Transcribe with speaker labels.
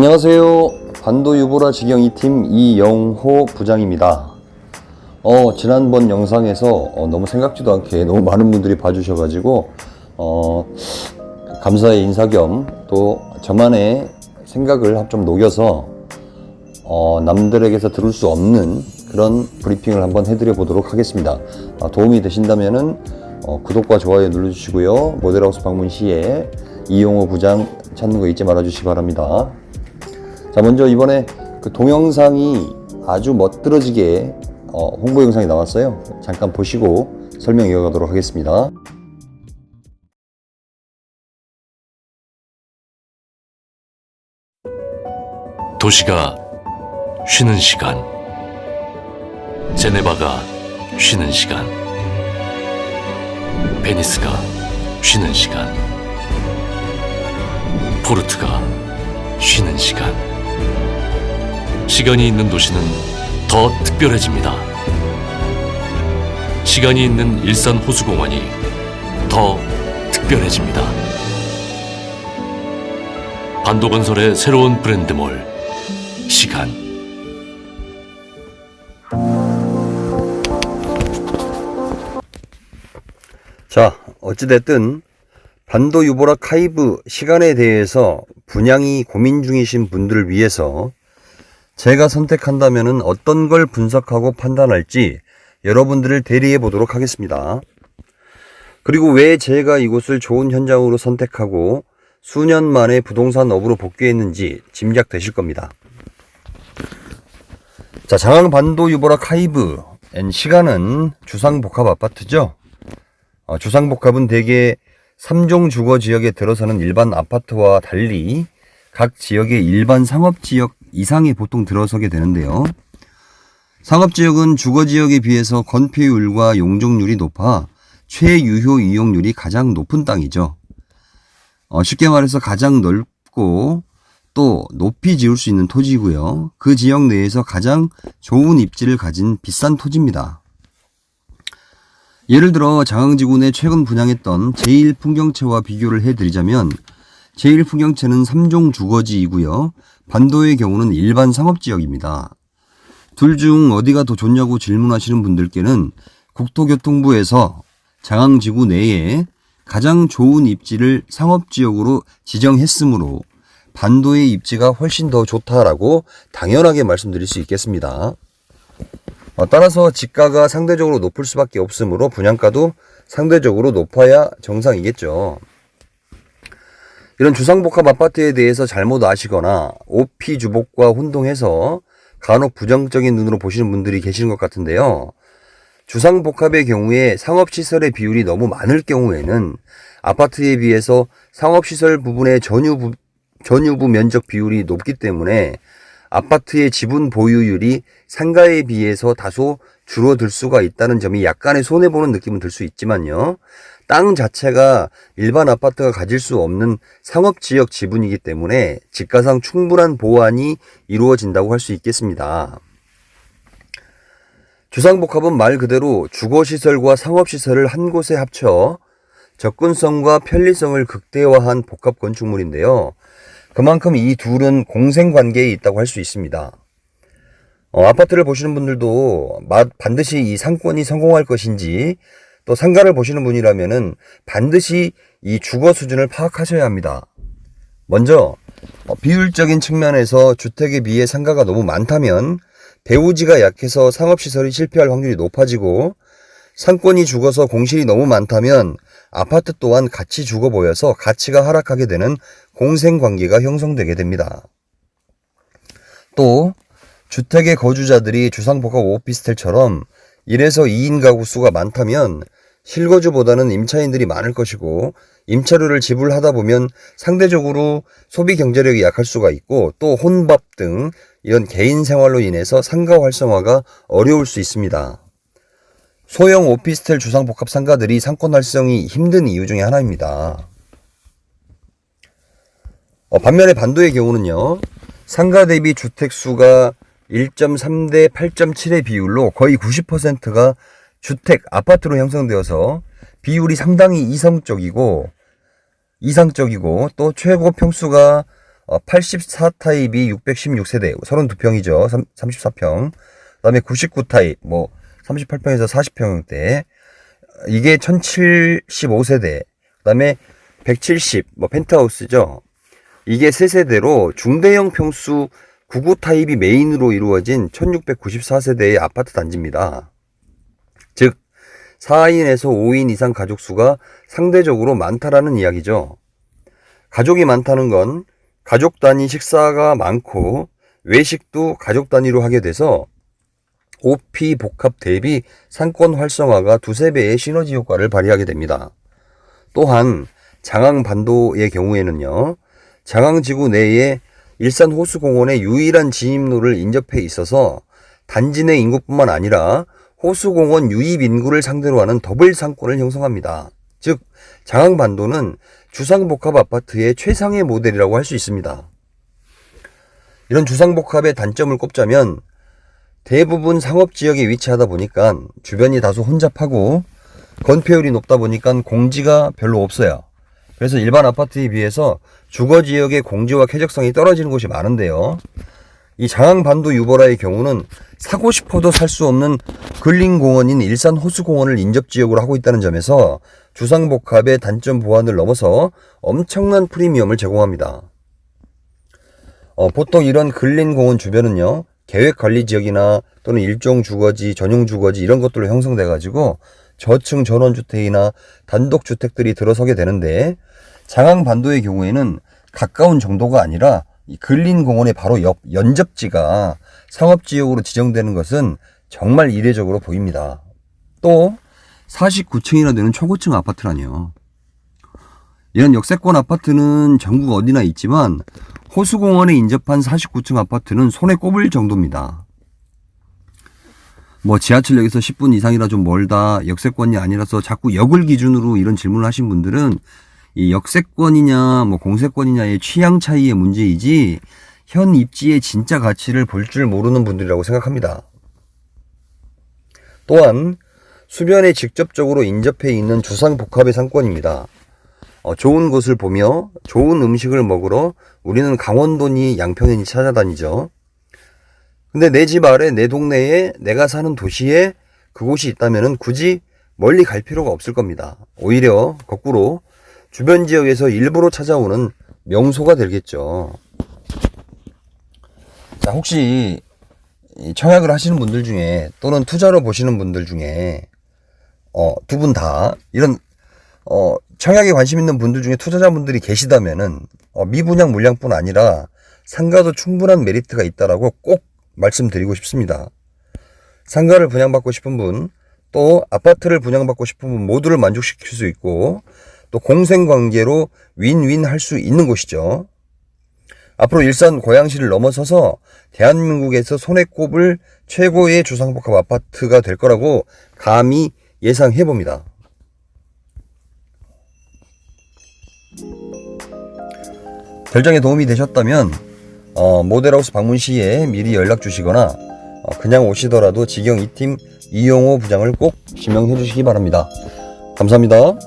Speaker 1: 안녕하세요. 반도 유보라 직영 2팀 이영호 부장입니다. 어, 지난번 영상에서 어, 너무 생각지도 않게 너무 많은 분들이 봐주셔가지고, 어, 감사의 인사 겸 또 저만의 생각을 좀 녹여서, 어, 남들에게서 들을 수 없는 그런 브리핑을 한번 해드려 보도록 하겠습니다. 아, 도움이 되신다면은, 어, 구독과 좋아요 눌러주시고요. 모델하우스 방문 시에 이용호 부장 찾는 거 잊지 말아주시기 바랍니다. 자, 먼저 이번에 그 동영상이 아주 멋들어지게 어, 홍보 영상이 나왔어요. 잠깐 보시고 설명 이어가도록 하겠습니다.
Speaker 2: 도시가 쉬는 시간. 제네바가 쉬는 시간. 베니스가 쉬는 시간. 포르투가 쉬는 시간. 시간이 있는 도시는 더 특별해집니다. 시간이 있는 일산 호수공원이 더 특별해집니다. 반도건설의 새로운 브랜드몰 시간
Speaker 1: 자, 어찌됐든 반도 유보라 카이브 시간에 대해서 분양이 고민 중이신 분들을 위해서 제가 선택한다면 어떤 걸 분석하고 판단할지 여러분들을 대리해 보도록 하겠습니다. 그리고 왜 제가 이곳을 좋은 현장으로 선택하고 수년 만에 부동산 업으로 복귀했는지 짐작되실 겁니다. 자, 장항 반도 유보라 카이브 앤 시간은 주상복합 아파트죠. 어, 주상복합은 대개 3종 주거 지역에 들어서는 일반 아파트와 달리 각 지역의 일반 상업 지역 이상에 보통 들어서게 되는데요. 상업 지역은 주거 지역에 비해서 건폐율과 용적률이 높아 최유효 이용률이 가장 높은 땅이죠. 어, 쉽게 말해서 가장 넓고 또 높이 지을 수 있는 토지고요. 그 지역 내에서 가장 좋은 입지를 가진 비싼 토지입니다. 예를 들어 장항지구내 최근 분양했던 제1풍경채와 비교를 해드리자면 제1풍경채는 3종 주거지이고요. 반도의 경우는 일반 상업지역입니다. 둘 중 어디가 더 좋냐고 질문하시는 분들께는 국토교통부에서 장항지구 내에 가장 좋은 입지를 상업지역으로 지정했으므로 반도의 입지가 훨씬 더 좋다라고 당연하게 말씀드릴 수 있겠습니다. 어, 따라서 지가가 상대적으로 높을 수밖에 없으므로 분양가도 상대적으로 높아야 정상이겠죠. 이런 주상복합 아파트에 대해서 잘못 아시거나 OP 주복과 혼동해서 간혹 부정적인 눈으로 보시는 분들이 계시는 것 같은데요. 주상복합의 경우에 상업시설의 비율이 너무 많을 경우에는 아파트에 비해서 상업시설 부분의 전유부, 전유부 면적 비율이 높기 때문에 아파트의 지분 보유율이 상가에 비해서 다소 줄어들 수가 있다는 점이 약간의 손해보는 느낌은 들 수 있지만요. 땅 자체가 일반 아파트가 가질 수 없는 상업지역 지분이기 때문에 집가상 충분한 보완이 이루어진다고 할 수 있겠습니다. 주상복합은 말 그대로 주거시설과 상업시설을 한 곳에 합쳐 접근성과 편리성을 극대화한 복합 건축물인데요. 그만큼 이 둘은 공생 관계에 있다고 할 수 있습니다. 어, 아파트를 보시는 분들도 마- 반드시 이 상권이 성공할 것인지 또 상가를 보시는 분이라면은 반드시 이 주거 수준을 파악하셔야 합니다. 먼저 어, 비율적인 측면에서 주택에 비해 상가가 너무 많다면 배우지가 약해서 상업시설이 실패할 확률이 높아지고 상권이 죽어서 공실이 너무 많다면 아파트 또한 같이 죽어 보여서 가치가 하락하게 되는 공생관계가 형성되게 됩니다. 또 주택의 거주자들이 주상복합 오피스텔처럼 1에서 2인 가구 수가 많다면 실거주보다는 임차인들이 많을 것이고 임차료를 지불하다 보면 상대적으로 소비 경제력이 약할 수가 있고 또 혼밥 등 이런 개인 생활로 인해서 상가 활성화가 어려울 수 있습니다. 소형 오피스텔 주상복합 상가들이 상권 활성이 힘든 이유 중에 하나입니다. 어, 반면에 반도의 경우는요, 상가 대비 주택 수가 1.3대 8.7의 비율로 거의 90%가 주택, 아파트로 형성되어서 비율이 상당히 이성적이고, 이상적이고, 또 최고 평수가 84 타입이 616세대, 32평이죠. 34평. 그 다음에 99 타입, 뭐, 38평에서 40평대. 이게 1075세대. 그 다음에 170, 뭐, 펜트하우스죠. 이게 세세대로 중대형 평수 99 타입이 메인으로 이루어진 1694세대의 아파트 단지입니다. 즉, 4인에서 5인 이상 가족 수가 상대적으로 많다라는 이야기죠. 가족이 많다는 건 가족 단위 식사가 많고 외식도 가족 단위로 하게 돼서 OP 복합 대비 상권 활성화가 두세 배의 시너지 효과를 발휘하게 됩니다. 또한 장항 반도의 경우에는요. 장항 지구 내에 일산 호수공원의 유일한 진입로를 인접해 있어서 단지 내 인구뿐만 아니라 호수공원 유입 인구를 상대로 하는 더블 상권을 형성합니다. 즉 장항반도는 주상복합 아파트의 최상의 모델이라고 할 수 있습니다. 이런 주상복합의 단점을 꼽자면 대부분 상업 지역에 위치하다 보니까 주변이 다소 혼잡하고 건폐율이 높다 보니까 공지가 별로 없어요. 그래서 일반 아파트에 비해서 주거 지역의 공지와 쾌적성이 떨어지는 곳이 많은데요. 이 장항반도 유보라의 경우는 사고 싶어도 살 수 없는 근린공원인 일산 호수공원을 인접지역으로 하고 있다는 점에서 주상복합의 단점 보완을 넘어서 엄청난 프리미엄을 제공합니다. 어, 보통 이런 근린공원 주변은요, 계획 관리 지역이나 또는 일종 주거지, 전용 주거지 이런 것들로 형성돼 가지고 저층 전원 주택이나 단독 주택들이 들어서게 되는데 장항 반도의 경우에는 가까운 정도가 아니라 이 근린 공원의 바로 옆 연접지가 상업 지역으로 지정되는 것은 정말 이례적으로 보입니다. 또 49층이나 되는 초고층 아파트라니요. 이런 역세권 아파트는 전국 어디나 있지만 호수공원에 인접한 49층 아파트는 손에 꼽을 정도입니다. 뭐 지하철역에서 10분 이상이라 좀 멀다, 역세권이 아니라서 자꾸 역을 기준으로 이런 질문을 하신 분들은 이 역세권이냐 뭐 공세권이냐의 취향 차이의 문제이지 현 입지의 진짜 가치를 볼 줄 모르는 분들이라고 생각합니다. 또한 수변에 직접적으로 인접해 있는 주상복합의 상권입니다. 어, 좋은 곳을 보며 좋은 음식을 먹으러 우리는 강원도니 양평이니 찾아다니죠. 근데 내 집 아래 내 동네에 내가 사는 도시에 그곳이 있다면 굳이 멀리 갈 필요가 없을 겁니다. 오히려 거꾸로 주변 지역에서 일부러 찾아오는 명소가 되겠죠. 자, 혹시 이 청약을 하시는 분들 중에 또는 투자로 보시는 분들 중에 어, 두 분 다 이런 어, 청약에 관심 있는 분들 중에 투자자분들이 계시다면은 어, 미분양 물량뿐 아니라 상가도 충분한 메리트가 있다라고 꼭 말씀드리고 싶습니다. 상가를 분양받고 싶은 분, 또 아파트를 분양받고 싶은 분 모두를 만족시킬 수 있고 또 공생 관계로 윈윈 할 수 있는 곳이죠. 앞으로 일산 고양시를 넘어서서 대한민국에서 손에 꼽을 최고의 주상복합 아파트가 될 거라고 감히 예상해 봅니다. 결정에 도움이 되셨다면 어, 모델하우스 방문 시에 미리 연락 주시거나 어, 그냥 오시더라도 직영 2팀 이용호 부장을 꼭 지명해 주시기 바랍니다. 감사합니다.